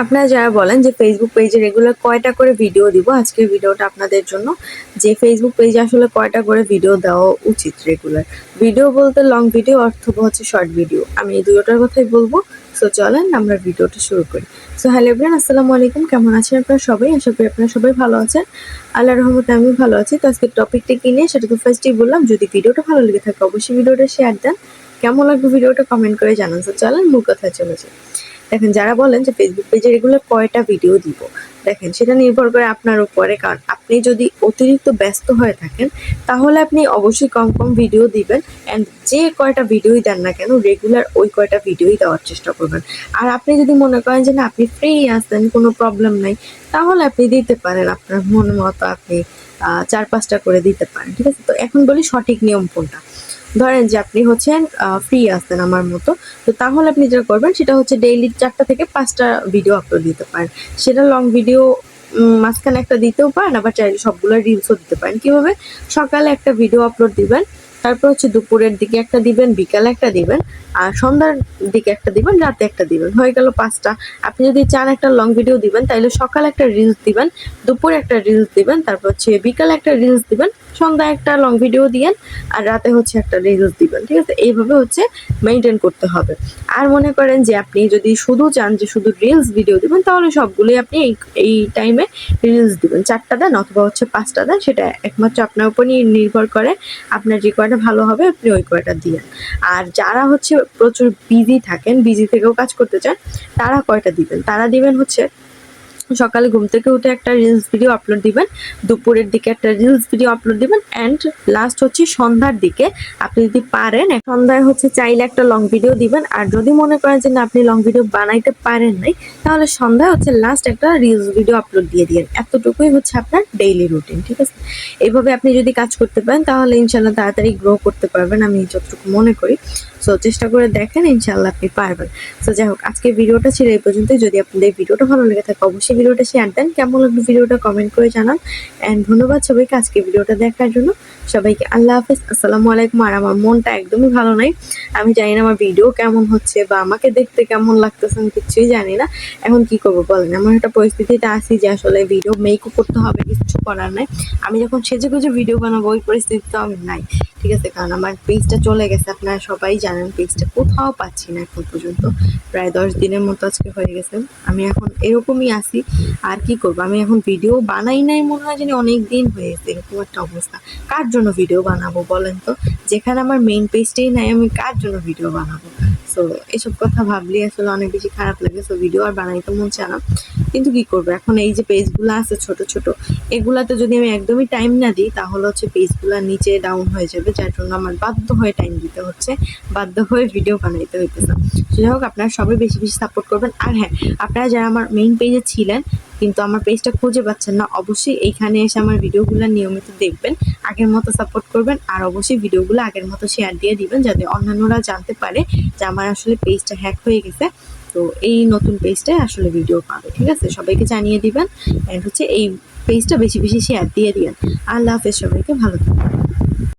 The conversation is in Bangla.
আপনারা যারা বলেন যে ফেসবুক পেজে রেগুলার কয়টা করে ভিডিও দিব, আজকের ভিডিওটা আপনাদের জন্য, যে ফেসবুক পেজে আসলে কয়টা করে ভিডিও দেওয়া উচিত রেগুলার ভিডিও বলতে লং ভিডিও অথবা হচ্ছে শর্ট ভিডিও আমি এই দুটোটার কথাই বলব। সো চলেন আমরা ভিডিওটা শুরু করি। সো হ্যালো এভরিয়ান আসসালামু আলাইকুম। কেমন আছেন আপনারা সবাই? আশা করি আপনারা সবাই ভালো আছেন। আল্লাহ রহমতে আমি ভালো আছি। তো আজকে টপিকটা কিনে সেটা তো ফার্স্টেই বললাম, যদি ভিডিওটা ভালো লেগে থাকে, অবশ্যই ভিডিওটা শেয়ার দেন। কেমন লাগবে ভিডিওটা কমেন্ট করে জানান। সো চলেন মূল কথায় চলে দেখেন, যারা বলেন যে ফেসবুক পেজে এগুলো কয়টা ভিডিও দিব, দেখেন, সেটা নির্ভর করে আপনার উপরে, কারণ আপনি যদি অতিরিক্ত ব্যস্ত হয়ে থাকেন, তাহলে আপনি অবশ্যই কম কম ভিডিও দিবেন অ্যান্ড যে কয়টা ভিডিওই দেন না কেন রেগুলার ওই কয়টা ভিডিওই দেওয়ার চেষ্টা করবেন। আর আপনি যদি মনে করেন যে না, আপনি ফ্রি আসেন কোনো প্রবলেম নাই, তাহলে আপনি দিতে পারেন, আপনার মন মতো আপনি চার পাঁচটা করে দিতে পারেন, ঠিক আছে? তো এখন বলি সঠিক নিয়ম কোনটা? ধরেন যে আপনি হচ্ছেন ফ্রি আসতেন আমার মতো, তো তাহলে আপনি যেটা করবেন সেটা হচ্ছে ডেইলি চারটা থেকে পাঁচটা ভিডিও আপলোড দিতে পারেন। সেটা লং ভিডিও মাঝখানে একটা দিতেও পারেন, আবার চাইলে সবগুলো রিলসও দিতে পারেন। কীভাবে? সকালে একটা ভিডিও আপলোড দিবেন, তারপর হচ্ছে দুপুরের দিকে একটা দিবেন, বিকালে একটা দিবেন, আর সন্ধ্যার দিকে একটা দিবেন, রাতে একটা দিবেন। হয়ে গেল পাঁচটা। আপনি যদি চান একটা লং ভিডিও দিবেন তাহলে সকালে একটা রিলস দিবেন, দুপুরে একটা রিলস দিবেন, তারপর হচ্ছে বিকালে একটা রিলস দিবেন সন্ধ্যায় একটা লং ভিডিও দিয়েন, আর রাতে হচ্ছে একটা রিলস দিবেন, ঠিক আছে? এইভাবে হচ্ছে মেনটেন করতে হবে। আর মনে করেন যে আপনি যদি শুধু চান যে শুধু রিলস ভিডিও দিবেন, তাহলে সবগুলোই আপনি এই এই টাইমে রিলস দিবেন। চারটা দেন অথবা হচ্ছে পাঁচটা দেন, সেটা একমাত্র আপনার উপর নির্ভর করে আপনার যে কয়টা ভালো হবে, আপনি ওই কয়টা দিয়েন। আর যারা হচ্ছে প্রচুর বিজি থাকেন বিজি থেকেও কাজ করতে চান, তারা কয়টা দিবেন? তারা দিবেন হচ্ছে সকালে ঘুম থেকে উঠে একটা রিলস ভিডিও আপলোড দিবেন, দুপুরের দিকে একটা রিলস ভিডিও আপলোড দিবেন অ্যান্ড লাস্ট হচ্ছে সন্ধ্যার দিকে। আপনি যদি পারেন, সন্ধ্যায় হচ্ছে চাইলে একটা লং ভিডিও দিবেন, আর যদি মনে করেন যে না, আপনি লং ভিডিও বানাইতে পারেন নাই, তাহলে সন্ধ্যায় হচ্ছে লাস্ট একটা রিলস ভিডিও আপলোড দিয়ে দিন এতটুকুই হচ্ছে আপনার ডেইলি রুটিন ঠিক আছে? এইভাবে আপনি যদি কাজ করতে পারেন, তাহলে ইনশাল্লাহ তাড়াতাড়ি গ্রো করতে পারবেন, আমি যতটুকু মনে করি। সো চেষ্টা করে দেখেন ইনশাল্লাহ আপনি পারবেন। সো যাই হোক, আজকে ভিডিওটা ছিল এই পর্যন্তই। যদি আপনাদের ভিডিওটা ভালো লেগে থাকে, অবশ্যই ভিডিওটা শেয়ার দেন। কেমন লাগল ভিডিওটা কমেন্ট করে জানান। অ্যান্ড ধন্যবাদ সবাইকে আজকে ভিডিওটা দেখার জন্য। সবাইকে আল্লাহ হাফেজ। আসসালামু আলাইকুম। আর আমার মনটা একদমই ভালো নাই। আমি জানি না আমার ভিডিও কেমন হচ্ছে বা আমাকে দেখতে কেমন লাগতেছে, আমি কিছুই জানি না। এখন কি করব বলেন? আমার একটা পরিস্থিতিতে আসি যে আসলে ভিডিও মেকও করতে হবে, কিছু করার নাই। আমি যখন সেজে গুজে ভিডিও বানাবো, ওই পরিস্থিতিতে আমি নাই। ঠিক আছে, কারণ আমার পেজটা চলে গেছে। আপনারা সবাই জানেন পেজটা কোথাও পাচ্ছি না এখন পর্যন্ত। প্রায় দশ দিনের মতো আজকে হয়ে গেছে। আমি এখন এরকমই আসি আর কি করব? আমি এখন ভিডিও বানাই নাই, মনে হয় জানি অনেক দিন হয়ে গেছে, এরকম একটা অবস্থা। কার জন্য ভিডিও বানাবো বলেন তো? যেখানে আমার মেইন পেজটাই নাই, আমি কার জন্য ভিডিও বানাবো? সো এসব কথা ভাবলে আসলে অনেক বেশি খারাপ লাগে। সো ভিডিও আর বানাইতে মন চায় না। কিন্তু কি করব? এখন এই যে পেজগুলো আছে ছোট ছোট, এগুলাতে যদি আমি একদমই টাইম না দিই, তাহলে হচ্ছে পেজগুলো নিচে ডাউন হয়ে যাবে, যার জন্য আমার বাধ্য হয়ে টাইম দিতে হচ্ছে, বাধ্য হয়ে ভিডিও বানাইতে হইতেছে। যাই হোক, আপনারা সবাই বেশি বেশি সাপোর্ট করবেন। আর হ্যাঁ আপনারা যারা আমার মেইন পেজে ছিলেন, কিন্তু আমার পেজটা খুঁজে পাচ্ছেন না, অবশ্যই এইখানে এসে আমার ভিডিওগুলো নিয়মিত দেখবেন, আগের মতো সাপোর্ট করবেন, আর অবশ্যই ভিডিওগুলো আগের মতো শেয়ার দিয়ে দিবেন, যাতে অন্যান্যরা জানতে পারে যে আমার আসলে পেজটা হ্যাক হয়ে গেছে। তো এই নতুন পেজটায় আসলে ভিডিও পাবে, ঠিক আছে? সবাইকে জানিয়ে দিবেন। অ্যান্ড হচ্ছে এই পেজটা বেশি বেশি শেয়ার দিয়ে দিবেন। আল্লাহ হাফেজ সবাইকে ভালো থাকবেন।